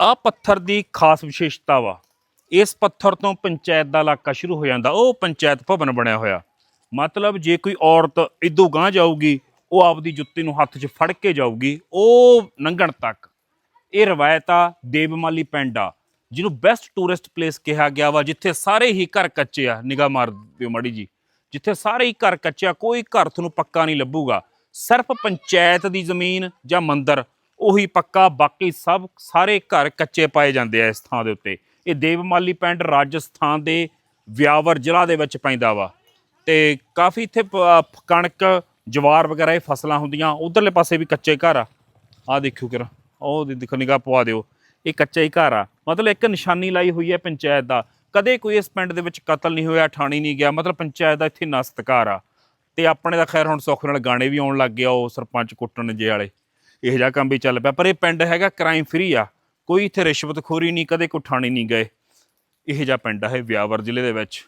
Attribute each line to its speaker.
Speaker 1: ਆ ਪੱਥਰ ਦੀ ਖਾਸ ਵਿਸ਼ੇਸ਼ਤਾ ਵਾ। ਇਸ ਪੱਥਰ ਤੋਂ ਪੰਚਾਇਤ ਦਾ ਇਲਾਕਾ ਸ਼ੁਰੂ ਹੋ ਜਾਂਦਾ। ਉਹ ਪੰਚਾਇਤ ਭਵਨ ਬਣਿਆ ਹੋਇਆ। ਮਤਲਬ ਜੇ ਕੋਈ ਔਰਤ ਇਦੋਂ ਗਾਂ ਜਾਊਗੀ, ਉਹ ਆਪਦੀ ਜੁੱਤੀ ਨੂੰ ਹੱਥ 'ਚ ਫੜ ਕੇ ਜਾਊਗੀ, ਉਹ ਲੰਘਣ ਤੱਕ। ਇਹ ਰਵਾਇਤ ਆ ਦੇਵਮਾਲੀ ਪਿੰਡ ਆ, ਜਿਹਨੂੰ ਬੈਸਟ ਟੂਰਿਸਟ ਪਲੇਸ ਕਿਹਾ ਗਿਆ ਵਾ, ਜਿੱਥੇ ਸਾਰੇ ਹੀ ਘਰ ਕੱਚੇ ਆ। ਨਿਗਾਹ ਮਾਰ ਦਿਓ ਮਾੜੀ ਜੀ। ਜਿੱਥੇ ਸਾਰੇ ਹੀ ਘਰ ਕੱਚੇ ਆ, ਕੋਈ ਘਰ ਤੁਹਾਨੂੰ ਪੱਕਾ ਨਹੀਂ ਲੱਭੂਗਾ। ਸਿਰਫ ਪੰਚਾਇਤ ਦੀ ਜ਼ਮੀਨ ਜਾਂ ਮੰਦਰ ਉਹੀ ਪੱਕਾ ਬਾਕੀ ਸਭ ਸਾਰੇ ਘਰ ਕੱਚੇ ਪਾਏ ਜਾਂਦੇ ਆ ਇਸ ਥਾਂ ਦੇ ਉੱਤੇ। ਇਹ ਦੇਵਮਾਲੀ ਪਿੰਡ ਰਾਜਸਥਾਨ ਦੇ ਵਿਆਵਰ ਜ਼ਿਲ੍ਹਾ ਦੇ ਵਿੱਚ ਪੈਂਦਾ ਵਾ। ਤੇ ਕਾਫੀ ਇੱਥੇ ਪ- ਕਣਕ, ਜਵਾਰ ਵਗੈਰਾ ਇਹ ਫਸਲਾਂ ਹੁੰਦੀਆਂ। ਉਧਰਲੇ ਪਾਸੇ ਵੀ ਕੱਚੇ ਘਰ ਆ। ਆ ਦੇਖਿਓ ਕਿਰਾ ਉਹ ਦੇਖੋ, ਨਿਗਾਹ ਪਵਾ ਦਿਓ। ਇਹ ਕੱਚਾ ਹੀ ਘਰ ਆ। ਮਤਲਬ ਇੱਕ ਨਿਸ਼ਾਨੀ ਲਾਈ ਹੋਈ ਹੈ ਪੰਚਾਇਤ ਦਾ। ਕਦੇ ਕੋਈ ਇਸ ਪਿੰਡ ਦੇ ਵਿੱਚ ਕਤਲ ਨਹੀਂ ਹੋਇਆ, ਠਾਣੀ ਨਹੀਂ ਗਿਆ। ਮਤਲਬ ਪੰਚਾਇਤ ਦਾ ਇੱਥੇ ਨਸਤਕਾਰ ਆ। ਤੇ ਆਪਣੇ ਦਾ ਖੈਰ ਹੁਣ ਸੁੱਖ ਨਾਲ ਗਾਣੇ ਵੀ ਆਉਣ ਲੱਗ ਗਿਆ, ਉਹ ਸਰਪੰਚ ਕੁੱਟਣ ਜੇ ਵਾਲੇ। ਇਹੋ ਜਿਹਾ ਕੰਮ ਵੀ ਚੱਲ ਪਿਆ, ਪਰ ਇਹ ਪਿੰਡ ਹੈਗਾ ਕ੍ਰਾਈਮ ਫ੍ਰੀ ਆ। ਕੋਈ ਇੱਥੇ ਰਿਸ਼ਵਤਖੋਰੀ ਨਹੀਂ, ਕਦੇ ਕੋਈ ਠਾਣੀ ਨਹੀਂ ਗਏ। ਇਹੋ ਜਿਹਾ ਪਿੰਡ ਆ ਇਹ ਵਿਆਵਰ ਜ਼ਿਲ੍ਹੇ ਦੇ ਵਿੱਚ।